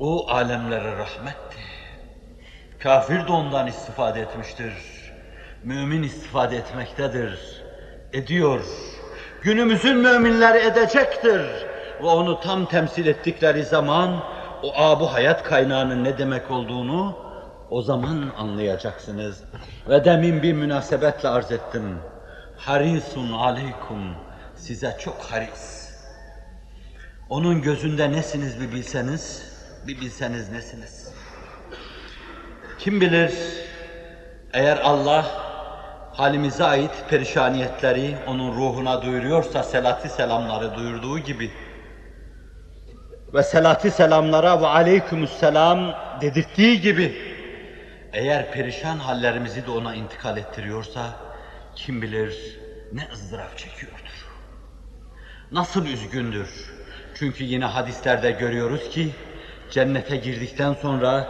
O alemlere rahmetti. Kafir de ondan istifade etmiştir. Mümin istifade etmektedir. Ediyor. Günümüzün müminleri edecektir. Ve onu tam temsil ettikleri zaman o abu hayat kaynağının ne demek olduğunu o zaman anlayacaksınız. Ve demin bir münasebetle arz ettim. Harisun aleykum. Size çok haris. Onun gözünde nesiniz bir bilseniz, bir bilseniz nesiniz. Kim bilir eğer Allah halimize ait perişaniyetleri onun ruhuna duyuruyorsa selati selamları duyurduğu gibi ve selati selamlara ve aleykümselam dedirttiği gibi eğer perişan hallerimizi de ona intikal ettiriyorsa kim bilir ne ızdırap çekiyordur. Nasıl üzgündür. Çünkü yine hadislerde görüyoruz ki cennete girdikten sonra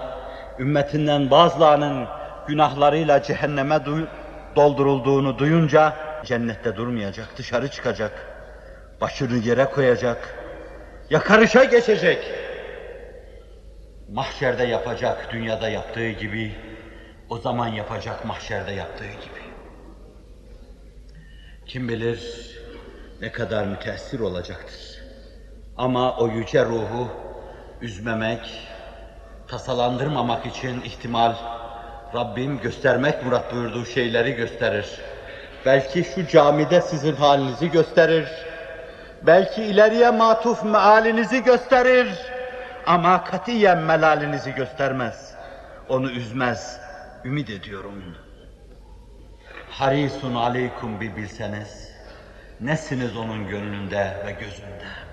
ümmetinden bazılarının günahlarıyla cehenneme doldurulduğunu duyunca cennette durmayacak, dışarı çıkacak. Başını yere koyacak. Yakarışa geçecek. Mahşerde yapacak dünyada yaptığı gibi o zaman yapacak mahşerde yaptığı gibi. Kim bilir ne kadar müteessir olacaktır. Ama o yüce ruhu üzmemek, tasalandırmamak için ihtimal Rabbim göstermek murat buyurduğu şeyleri gösterir. Belki şu camide sizin halinizi gösterir. Belki ileriye matuf mealinizi gösterir. Ama katiyen melalinizi göstermez. Onu üzmez. Ümit ediyorum. Harisun aleykum bir bilseniz. Nesiniz onun gönlünde ve gözünde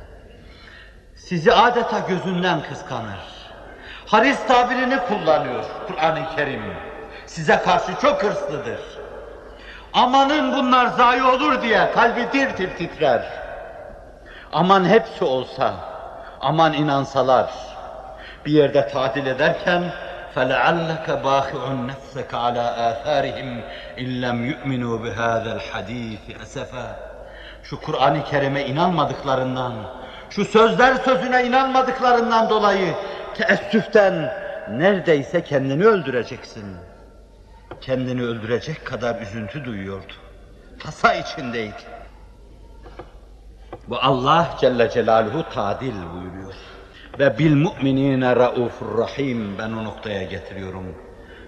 Sizi adeta gözünden kıskanır. Haris tabirini kullanıyor Kur'an-ı Kerim. Size karşı çok hırslıdır. Amanın bunlar zayi olur diye kalbi tir tir titrer. Aman hepsi olsa, aman inansalar. Bir yerde tatil ederken فَلَعَلَّكَ بَاخِعٌ نَفْسَكَ عَلَى آثَارِهِمْ اِنْ لَمْ يُؤْمِنُوا بِهَذَا الْحَد۪يثِ أَسَفًا Şu Kur'an-ı Kerim'e inanmadıklarından, şu sözler sözüne inanmadıklarından dolayı teessüften neredeyse kendini öldüreceksin. Kendini öldürecek kadar üzüntü duyuyordu. Tasa içindeydi. Ve Allah Celle Celaluhu tadil buyuruyor. Ve bil mu'minine raufur rahim. Ben o noktaya getiriyorum.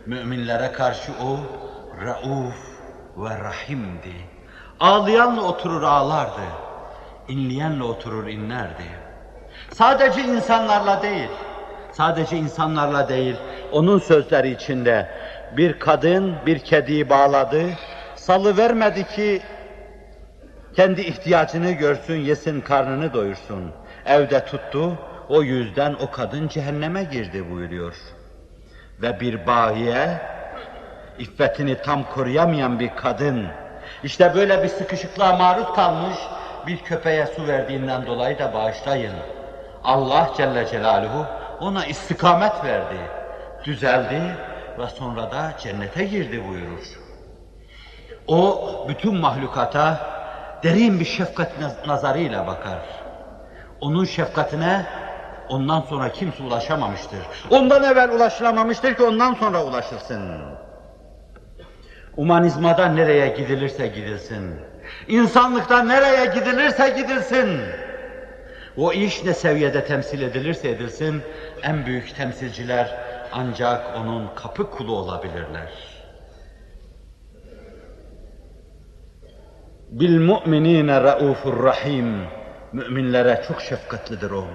Müminlere karşı o rauf ve rahimdi. Ağlayanla oturur ağlardı. İnleyenle oturur inlerdi. Sadece insanlarla değil, sadece insanlarla değil, onun sözleri içinde bir kadın bir kediyi bağladı, salı vermedi ki kendi ihtiyacını görsün, yesin, karnını doyursun. Evde tuttu, o yüzden o kadın cehenneme girdi buyuruyor. Ve bir bahiye, iffetini tam koruyamayan bir kadın, işte böyle bir sıkışıklığa maruz kalmış, bir köpeğe su verdiğinden dolayı da bağışlayın. Allah Celle Celaluhu ona istikamet verdi, düzeldi ve sonra da cennete girdi buyurur. O bütün mahlukata derin bir şefkat naz- nazarıyla bakar. Onun şefkatine ondan sonra kimse ulaşamamıştır. Ondan evvel ulaşılamamıştır ki ondan sonra ulaşılsın. Humanizmada nereye gidilirse gidilsin. İnsanlıkta nereye gidilirse gidilsin. O iş ne seviyede temsil edilirse edilsin, en büyük temsilciler ancak onun kapı kulu olabilirler. Bil mu'minine raufur rahim. Müminlere çok şefkatlidir o.